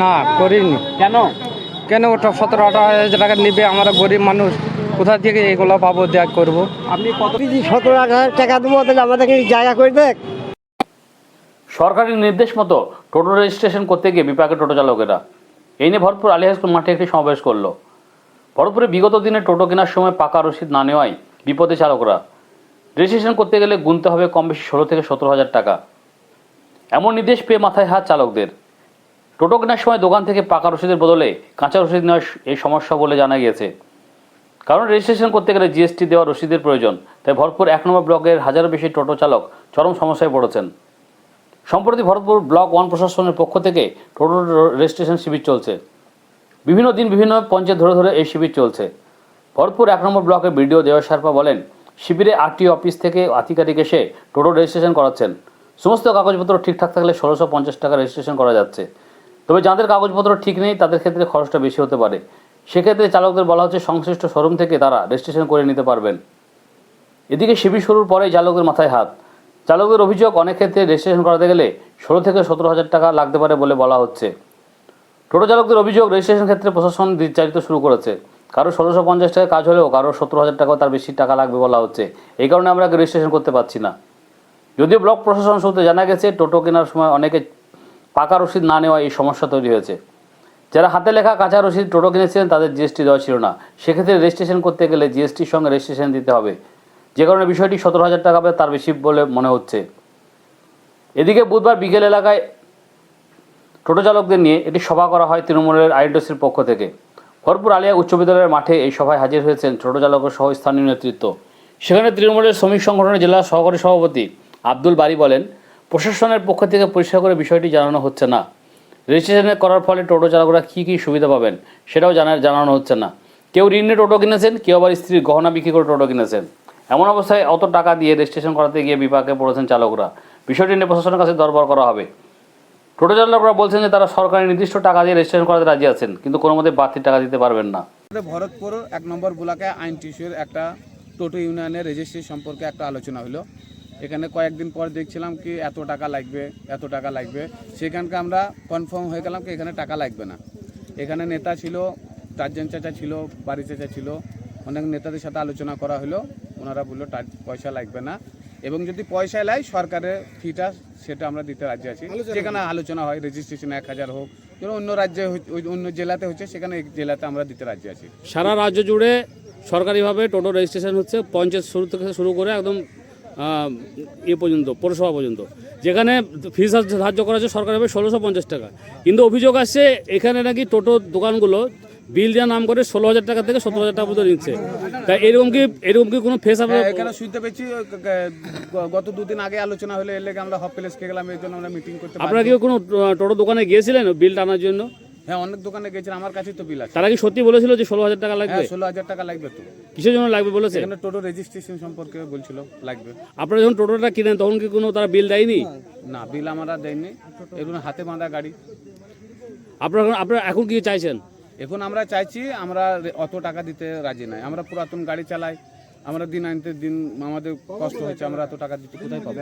না করিনি। কেন? কেন ওটা সতেরো আঠারো হাজার টাকা নিবে আমরা গরিব মানুষ কোথা থেকে এগুলো পাবো দেখ করব। আপনি কত যদি সতেরো আট হাজার টাকা দেবো তাহলে আমাদেরকে জায়গা করে দেখ। সরকারি নির্দেশ মতো টোটো রেজিস্ট্রেশন করতে গিয়ে বিপাকে টোটো চালকেরা। এই নিয়ে ভরপুর আলী হাইস্কুল মাঠে একটি সমাবেশ করল। ভরপুরে বিগত দিনে টোটো কেনার সময় পাকা রসিদ না নেওয়ায় বিপদে চালকরা। রেজিস্ট্রেশন করতে গেলে গুনতে হবে কম বেশি ষোলো থেকে সতেরো হাজার টাকা। এমন নির্দেশ পেয়ে মাথায় হাত চালকদের। টোটো কেনার সময় দোকান থেকে পাকা রসিদের বদলে কাঁচা রসিদ নেওয়া এই সমস্যা বলে জানা গিয়েছে। কারণ রেজিস্ট্রেশন করতে গেলে জিএসটি দেওয়া রসিদের প্রয়োজন, তাই ভরপুর এক নম্বর ব্লকের হাজারো বেশি টোটো চালক চরম সমস্যায় পড়েছেন। সম্প্রতি ভরতপুর ব্লক ওয়ান প্রশাসনের পক্ষ থেকে টোটো রেজিস্ট্রেশন শিবির চলছে। বিভিন্ন দিন বিভিন্ন পঞ্চায়েত ধরে ধরে এই শিবির চলছে। ভরতপুর এক নম্বর ব্লকের বিডিও দেওয়া শার্পা বলেন, শিবিরে আরটি অফিস থেকে আধিকারিক এসে টোটো রেজিস্ট্রেশন করাচ্ছেন। সমস্ত কাগজপত্র ঠিকঠাক থাকলে ষোলোশো পঞ্চাশ টাকা রেজিস্ট্রেশন করা যাচ্ছে। তবে যাদের কাগজপত্র ঠিক নেই, তাদের ক্ষেত্রে খরচটা বেশি হতে পারে। সেক্ষেত্রে চালকদের বলা হচ্ছে, সংশ্লিষ্ট শোরুম থেকে তারা রেজিস্ট্রেশন করে নিতে পারবেন। এদিকে শিবির শুরুর পরে চালকদের মাথায় হাত। চালকদের অভিযোগ, অনেক ক্ষেত্রে রেজিস্ট্রেশন করাতে গেলে ষোলো থেকে সতেরো হাজার টাকা লাগতে পারে বলে বলা হচ্ছে। টোটো চালকদের অভিযোগ, রেজিস্ট্রেশন ক্ষেত্রে প্রশাসন বিচারিত শুরু করেছে। কারও ষোলোশো পঞ্চাশ টাকা কাজ হলেও কারও সত্তর হাজার টাকা তার বেশি টাকা লাগবে বলা হচ্ছে। এই কারণে আমরা রেজিস্ট্রেশন করতে পারছি না। যদিও ব্লক প্রশাসন সূত্রে জানা গেছে, টোটো কেনার সময় অনেকে পাকা রসিদ না নেওয়া এই সমস্যা তৈরি হয়েছে। যারা হাতে লেখা কাঁচা রসিদ টোটো কিনেছিলেন, তাদের জিএসটি দেওয়া ছিল না। সেক্ষেত্রে রেজিস্ট্রেশন করতে গেলে জিএসটির সঙ্গে রেজিস্ট্রেশন দিতে হবে। যে কারণে বিষয়টি সতেরো হাজার টাকা তার বেশি বলে মনে হচ্ছে। এদিকে বুধবার বিকেল এলাকায় টোটো চালকদের নিয়ে এটি সভা করা হয় তৃণমূলের আইডোসির পক্ষ থেকে। ভরপুর আলিয়া উচ্চ বিদ্যালয়ের মাঠে এই সভায় হাজির হয়েছেন টোটো চালকের সহ স্থানীয় নেতৃত্ব। সেখানে তৃণমূলের শ্রমিক সংগঠনের জেলা সহকারী সভাপতি আব্দুল বারি বলেন প্রশাসনের পক্ষ থেকে পরিষ্কার করে বিষয়টি জানানো হচ্ছে না। রেজিস্ট্রেশন করার ফলে টোটো চালকরা কী কী সুবিধা পাবেন সেটাও জানা, জানানো হচ্ছে না। কেউ ঋণ টোটো কিনেছেন, কেউ আবার স্ত্রীর গহনা বিক্রি করে টোটো কিনেছেন। এমন অবস্থায় অত টাকা দিয়ে রেজিস্ট্রেশন করাতে গিয়ে বিপাকে পড়েছেন চালকরা। বিষয়টি নিয়ে প্রশাসনের কাছে দরবার করা হবে। টোটো চালকরা বলছেন যে তারা সরকারি নির্দিষ্ট টাকা দিয়ে রেজিস্ট্রেশন করাতে রাজি আছেন, কিন্তু কোনো মতে বাড়তি টাকা দিতে পারবেন না। ভরতপুর এক নম্বর ব্লকে আইন টিস্যুর একটা টোটো ইউনিয়নের রেজিস্ট্রি সম্পর্কে একটা আলোচনা হলো। এখানে কয়েকদিন পর দেখছিলাম কি এত টাকা লাগবে এত টাকা লাগবে। সেখানকে আমরা কনফার্ম হয়ে গেলাম কি এখানে টাকা লাগবে না। এখানে নেতা ছিল চারজন চাচা ছিল বাড়ি চাচা ছিল। অনেক নেতাদের সাথে আলোচনা করা হলো। ওনারা বলল পয়সা লাগবে না। এবং যদি পয়সা লাই সরকারের ফিটা সেটা আমরা দিতে রাজি আছি। যেখানে আলোচনা হয় রেজিস্ট্রেশন এক হাজার হোক। অন্য রাজ্যে ওই অন্য জেলাতে হচ্ছে সেখানে এই জেলাতে আমরা দিতে রাজি আছি। সারা রাজ্য জুড়ে সরকারিভাবে টোটো রেজিস্ট্রেশন হচ্ছে। পঞ্চায়েত শুরু থেকে শুরু করে একদম এ পর্যন্ত পৌরসভা পর্যন্ত। যেখানে ফিস ধার্য করা হচ্ছে সরকারিভাবে ষোলোশো পঞ্চাশ টাকা। কিন্তু অভিযোগ আসছে এখানে নাকি টোটো দোকানগুলো বিল দেওয়ার নাম করে ষোলো হাজার টাকা থেকে সতেরো হাজার টাকা পর্যন্ত নিচ্ছে। তাই এরকম কি এরকম কি কোনো ফেস হ্যাঁ, এখানে শুনতে পেয়েছি গত দুদিন আগে আলোচনা হলে এলে আমরা হপ প্লেস খেয়ে গেলাম এই জন্য আমরা মিটিং করতে আপনারা কি কোনো টোটো দোকানে গিয়েছিলেন বিল টানার জন্য? হ্যাঁ অনেক দোকানে গেছিলাম আমার কাছে তো বিল আছে। তারা কি সত্যি বলেছিল যে ষোলো হাজার টাকা লাগবে? হ্যাঁ ষোলো হাজার টাকা লাগবে তো। কিসের জন্য লাগবে বলেছে? এখানে টোটো রেজিস্ট্রেশন সম্পর্কে বলছিল লাগবে। আপনারা যখন টোটোটা কিনেন তখন কি কোনো তারা বিল দেয়নি? না বিল আমরা দেয়নি। এগুলো হাতে বাঁধা গাড়ি। আপনারা এখন- আপনারা এখন কি চাইছেন? এখন আমরা চাইছি আমরা অত টাকা দিতে রাজি নাই। আমরা পুরাতন গাড়ি চালাই। আমরা দিন আনতে দিন আমাদের কষ্ট হচ্ছে আমরা এত টাকা দিতে কোথায় পাবো?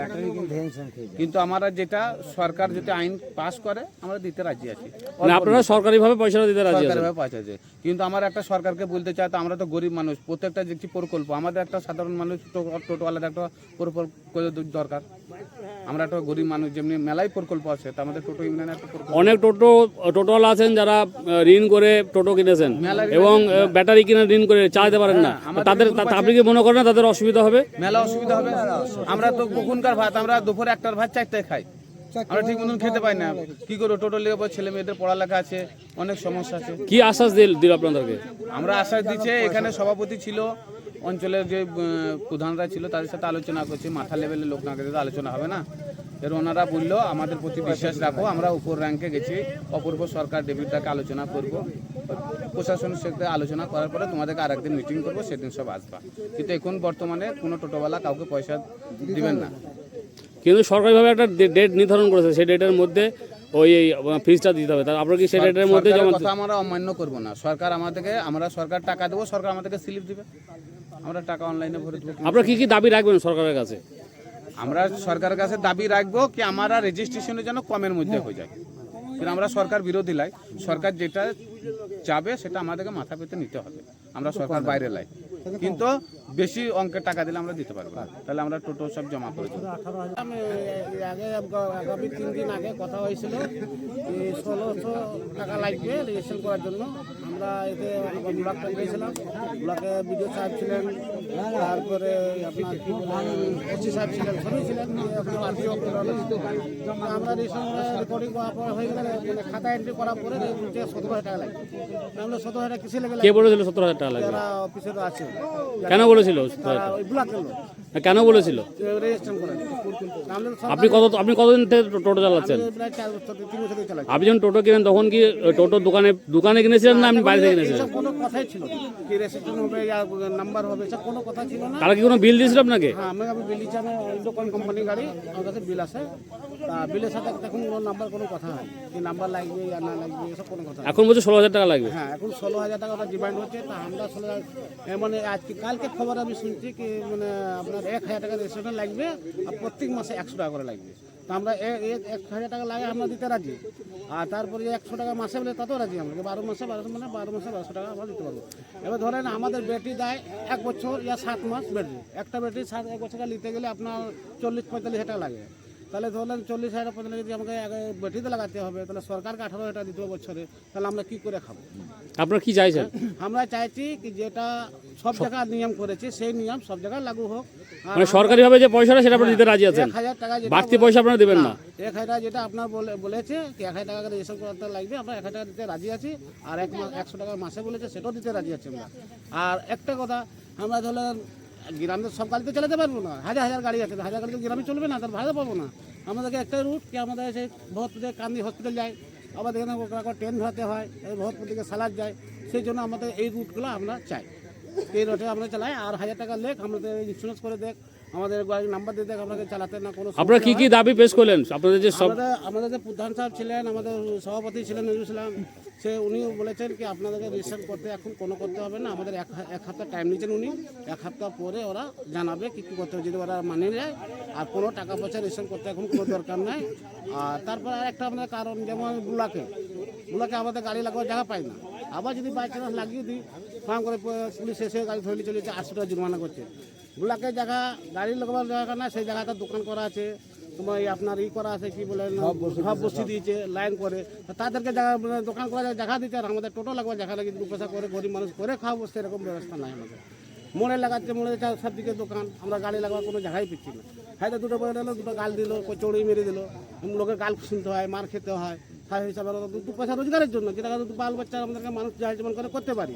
কিন্তু আমরা যেটা সরকার যদি আইন পাস করে আমরা দিতে রাজি আছি। আপনারা সরকারিভাবে পয়সা দিতে রাজি সরকারিভাবে পাওয়া যায় কিন্তু আমার একটা সরকারকে বলতে চাই তো আমরা তো গরিব মানুষ প্রত্যেকটা যে কি প্রকল্প আমাদের একটা সাধারণ মানুষ টোটোওয়ালাদের একটা প্রকল্প দরকার। আমরা একটা গরিব মানুষ যেমনি মেলাই প্রকল্প আছে তা আমাদের টোটো ইউনিয়নের একটা অনেক টোটো টোটোওয়ালা আছেন যারা ঋণ করে টোটো কিনেছেন এবং ব্যাটারি কিনে ঋণ করে চালাতে পারেন না। তাদের তা- আপনি কি মনে করেন না তাদের অসুবিধা হবে? মেলা অসুবিধা হবে। আমরা তো কখনকার ভাত আমরা দুপুরে একটার ভাত চারটায় খাই। আমরা ঠিক মতন খেতে পাই না। কি করব? টোটো লেগে পর ছেলে মেয়েদের পড়ালেখা আছে অনেক সমস্যা আছে। কি আশ্বাস দিল দিল আপনাদেরকে? আমরা আশ্বাস দিচ্ছে এখানে সভাপতি ছিল অঞ্চলের যে প্রধানরা ছিল তাদের সাথে আলোচনা করছি মাথা লেভেলের লোক না তো আলোচনা হবে না। এর ওনারা বলল আমাদের প্রতি বিশ্বাস রাখো আমরা উপর র্যাঙ্কে গেছি অপূর্ব সরকার ডেবিটটাকে আলোচনা করব। প্রশাসনের সাথে আলোচনা করার পরে তোমাদেরকে আরেকদিন মিটিং করব সেদিন সব আসবা। কিন্তু এখন বর্তমানে কোনো টোটোওয়ালা কাউকে পয়সা দিবেন না। কিন্তু সরকারিভাবে একটা ডেট নির্ধারণ করেছে সেই ডেটের মধ্যে ওই এই ফিজটা দিতে হবে। তা আপনারা কি সেই ডেটের মধ্যে জমা কথা আমরা অমান্য করব না। সরকার আমাদেরকে আমরা সরকার টাকা দেবো সরকার আমাদেরকে স্লিপ দিবে। আমরা টাকা অনলাইনে ভরে দেবো আপনারা কি কি দাবি রাখবেন সরকারের কাছে? আমরা সরকারের কাছে দাবি রাখব কি আমরা রেজিস্ট্রেশনের জন্য কমের মধ্যে হয়ে যায়। আমরা সরকার বিরোধী লাই। সরকার যেটা চাবে সেটা আমাদেরকে মাথা পেতে নিতে হবে। আমরা সরকার বাইরে লাই। কিন্তু বেশি অঙ্কের টাকা দিলে আমরা দিতে পারব তাহলে আমরা টোটো সব জমা করে আগ- আগামী তিন দিন আগে কথা হয়েছিল ষোলোশো টাকা লাগবে রেজিস্ট্রেশন করার জন্য। আমরা এতে ব্লকটা গিয়েছিলাম ব্লকে বিডিও সাহেব ছিলেন তারপরে আপনার কি সাহেব ছিলেন সবই ছিলেন আমরা রেকর্ডিং করার পর হয়ে গেলে মানে খাতা এন্ট্রি করার পরে সতেরো হাজার টাকা লাগবে। আমরা সতেরো হাজার টাকা কিসে লেগে কে বলেছিল সত্তর হাজার টাকা যারা অফিসে আছে। কেন বলেছিল তারা ওই ব্লকের লোক। কেন বলেছিল? আপনি কত আপনি কতদিন থেকে টোটো চালাচ্ছেন? আপনি যখন টোটো কিনেন তখন কি টোটো দোকানে দোকানে কিনেছিলেন না আপনি বাইরে কিনেছিলেন? কোনো কথাই ছিল কি রেজিস্ট্রেশন হবে ইয়া নাম্বার হবে কোনো কথা ছিল না। তারা কি কোনো বিল দিয়েছিল আপনাকে? হ্যাঁ আমি আমি বিল দিচ্ছি আমি গাড়ি আমার কাছে বিল আছে। তা বিলের সাথে এখন কোনো নাম্বার কোনো কথা হয় কি নাম্বার লাগবে ইয়া না লাগবে এসব কোনো কথা এখন বলছে ষোলো হাজার টাকা লাগবে। হ্যাঁ এখন ষোলো হাজার টাকা ডিমান্ড হচ্ছে তা আমরা ষোলো মানে আজকে কালকে খবর আমি শুনছি কি মানে আপনার এক হাজার টাকা রেজিস্ট্রেশন লাগবে আর প্রত্যেক মাসে একশো টাকা করে লাগবে। তা আমরা এক হাজার টাকা লাগে আমরা দিতে রাজি। আর তারপরে একশো টাকা মাসে বলে তাতেও রাজি আমরা। বারো মাসে বারোশো মানে বারো মাসে বারোশো টাকা আমরা দিতে পারব। এবার ধরেন আমাদের ব্যাটারি দেয় এক বছর ইয়া সাত মাস ব্যাটারি একটা ব্যাটারি সাত এক বছর নিতে গেলে আপনার চল্লিশ পঁয়তাল্লিশ হাজার টাকা লাগে। তাহলে ধরলেন চল্লিশ হাজার পঁয়তাল্লিশ যদি আমাকে আগে ব্যাটারিতে লাগাতে হবে। তাহলে সরকারকে আঠারো হাজার দিতে হবে বছরে। তাহলে আমরা কি করে খাব? আপনারা কি চাইছেন? আমরা চাইছি কি যেটা সব জায়গায় নিয়ম করেছে সেই নিয়ম সব জায়গায় লাগু হোক। মানে সরকারিভাবে যে পয়সাটা সেটা আপনারা দিতে রাজি আছেন? বাড়তি পয়সা আপনারা দেবেন না? এক হাজার টাকা যেটা আপনার বলে বলেছে এক হাজার টাকা রেজিস্ট্রেশন করতে লাগবে আমরা এক হাজার টাকা দিতে রাজি আছি আর এক মাস একশো টাকা মাসে বলেছে সেটাও দিতে রাজি আছি আমরা। আর একটা কথা আমরা ধরলেন গ্রামে সব গাড়িতে চালাতে পারব না হাজার হাজার গাড়ি আছে হাজার গাড়ি তো গ্রামে চলবে না তার ভাড়া পাবো না। আমাদেরকে একটাই রুট কি আমাদের সেই ভরতপুর কান্দি হসপিটাল যায় আবার এখানে ট্রেন ধরাতে হয় ভরতপুর থেকে সালাদ যায় সেই জন্য আমাদের এই রুটগুলো আমরা চাই। এই রুটে আমরা চালাই আর হাজার টাকা লেখ আমাদের ইন্স্যুরেন্স করে দেখ আমাদের গাড়ির নাম্বার দিয়ে দেখ আপনাকে চালাতে না কোনো আপনারা কি কি দাবি পেশ করলেন? আপনাদের যে সব আমাদের আমাদের যে প্রধান সাহেব ছিলেন আমাদের সভাপতি ছিলেন নজরুল ইসলাম সে উনি বলেছেন কি আপনাদেরকে রেজিস্টার করতে এখন কোনো করতে হবে না আমাদের এক এক সপ্তাহ টাইম নিয়েছেন উনি এক সপ্তাহ পরে ওরা জানাবে কী কী করতে হবে যদি ওরা মানে নেয় আর কোনো টাকা পয়সা রেজিস্টার করতে এখন কোনো দরকার নাই। আর তারপর আর একটা আমাদের কারণ যেমন বুলাকে বুলাকে আমাদের গাড়ি লাগাবার জায়গা পাই না। আবার যদি বাই চান্স লাগিয়ে দিই ফার্ম করে পুলিশ এসে গাড়ি ধরে চলেছে আটশো টাকা জরিমানা করছে। বুলাকে জায়গা গাড়ি লাগাবার জায়গা না সেই জায়গাটা দোকান করা আছে তোমার এই আপনার ই করা আছে কি বলে সব বসি দিয়েছে। লাইন করে। তাদেরকে জায়গা মানে দোকান করা যায় জায়গা দিতে আর আমাদের টোটো লাগবে জায়গা লাগে দু পয়সা করে গরিব মানুষ করে খাওয়াবো সেরকম ব্যবস্থা নাই আমাদের। মোড়ে লাগাচ্ছে মোড়ে সব দিকে দোকান। আমরা গাড়ি লাগাবার কোনো জায়গায় পিচ্ছি না। হয়তো দুটো বয়ে দুটো গাল দিল চড়ি মেরে দিল। লোকের গাল শুনতে হয় মার খেতে হয়। সেই হিসাবে ওরা দু পয়সা রোজগারের জন্য, যেটা দু বাল বাচ্চা আমাদেরকে মানুষ যাই যেমন করে করতে পারি।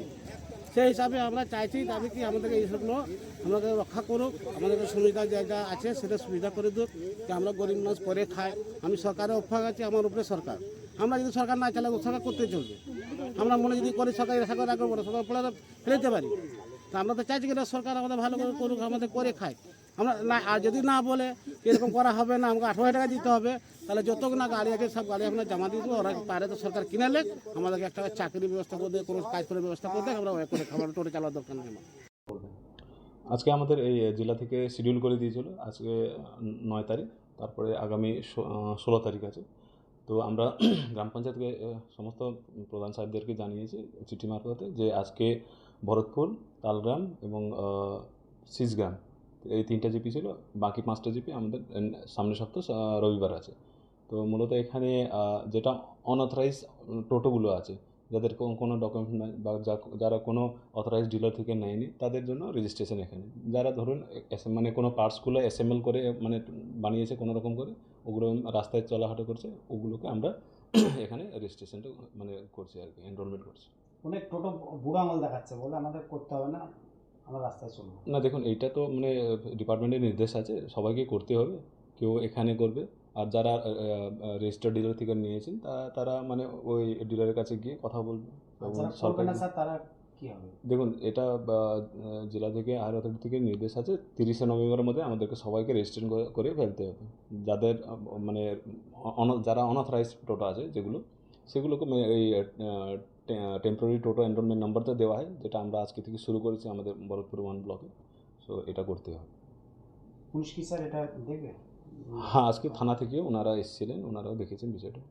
সেই হিসাবে আমরা চাইছি দাবি কি আমাদেরকে এইসবগুলো আমাদেরকে রক্ষা করুক, আমাদেরকে সুবিধা যা যা আছে সেটা সুবিধা করে দিক, যে আমরা গরিব মানুষ করে খাই। আমি সরকারের অভ্যাস আছি আমার উপরে সরকার। আমরা যদি সরকার না চালাবো, সরকার করতে চলবে। আমরা মনে যদি করি সরকার রেখা করে রাখব না সরকার পড়ে ফেলতে পারি। তা আমরা তো চাইছি কি না সরকার আমাদের ভালো করে করুক, আমাদের করে খায় আমরা না আর যদি না বলে এরকম করা হবে না আমাকে আঠারো টাকা দিতে হবে তাহলে যত না গাড়ি আছে সব গাড়ি আমরা জমা দিয়ে দেবো ওরা পারে তো সরকার কিনে লেখ আমাদেরকে একটা চাকরির ব্যবস্থা করে দেয় কোনো কাজ করে ব্যবস্থা করে দেয় আমরা করে খাবার টোটো চালার দরকার নেই আজকে আমাদের এই জেলা থেকে শিডিউল করে দিয়েছিল আজকে নয় তারিখ তারপরে আগামী ষোলো তারিখ আছে। তো আমরা গ্রাম পঞ্চায়েতকে সমস্ত প্রধান সাহেবদেরকে জানিয়েছি চিঠি মারফতে যে আজকে ভরতপুর তালগ্রাম এবং আহ, সিসগ্রাম এই তিনটা জিপি ছিল, বাকি পাঁচটা জিপি আমাদের সামনের সপ্তাহ রবিবার আছে। তো মূলত এখানে যেটা অনথরাইজ টোটোগুলো আছে, যাদের কোনো- ডকুমেন্ট নাই বা যারা কোনো অথরাইজ ডিলার থেকে নেয়নি, তাদের জন্য রেজিস্ট্রেশন এখানে। যারা ধরুন মানে কোনো পার্টসগুলো অ্যাসেম্বল করে মানে বানিয়েছে কোনো রকম করে, ওগুলো রাস্তায় চলাহাটা করছে, ওগুলোকে আমরা এখানে রেজিস্ট্রেশনটা মানে করছি আর কি এনরোলমেন্ট করছি। অনেক টোটো বুড়ো আমল দেখাচ্ছে বলে আমাদের করতে হবে না? আমরা রাস্তায় চলবো। না দেখুন এইটা তো মানে ডিপার্টমেন্টের নির্দেশ আছে সবাইকে করতে হবে কেউ এখানে করবে। আর যারা রেজিস্টার্ড ডিলার থেকে নিয়েছেন তারা মানে ওই ডিলারের কাছে গিয়ে কথা বলবে। সরকারি স্যার তারা কি হবে? দেখুন এটা জেলা থেকে আর অথরিটি থেকে নির্দেশ আছে তিরিশে নভেম্বরের মধ্যে আমাদেরকে সবাইকে রেজিস্ট্রেশন করে ফেলতে হবে। যাদের মানে যারা অনথরাইজ টোটো আছে যেগুলো সেগুলোকে মানে এই টেম্পোরারি টোটো এনরোলমেন্ট নাম্বারটা দেওয়া হয় যেটা আমরা আজকে থেকে শুরু করেছি আমাদের ভরতপুর ওয়ান ব্লকে সো এটা করতে হবে পুলিশ কি স্যার এটা দেখবে হ্যাঁ আজকে থানা থেকে ওনারা এসেছিলেন ওনারাও দেখেছেন বিষয়টা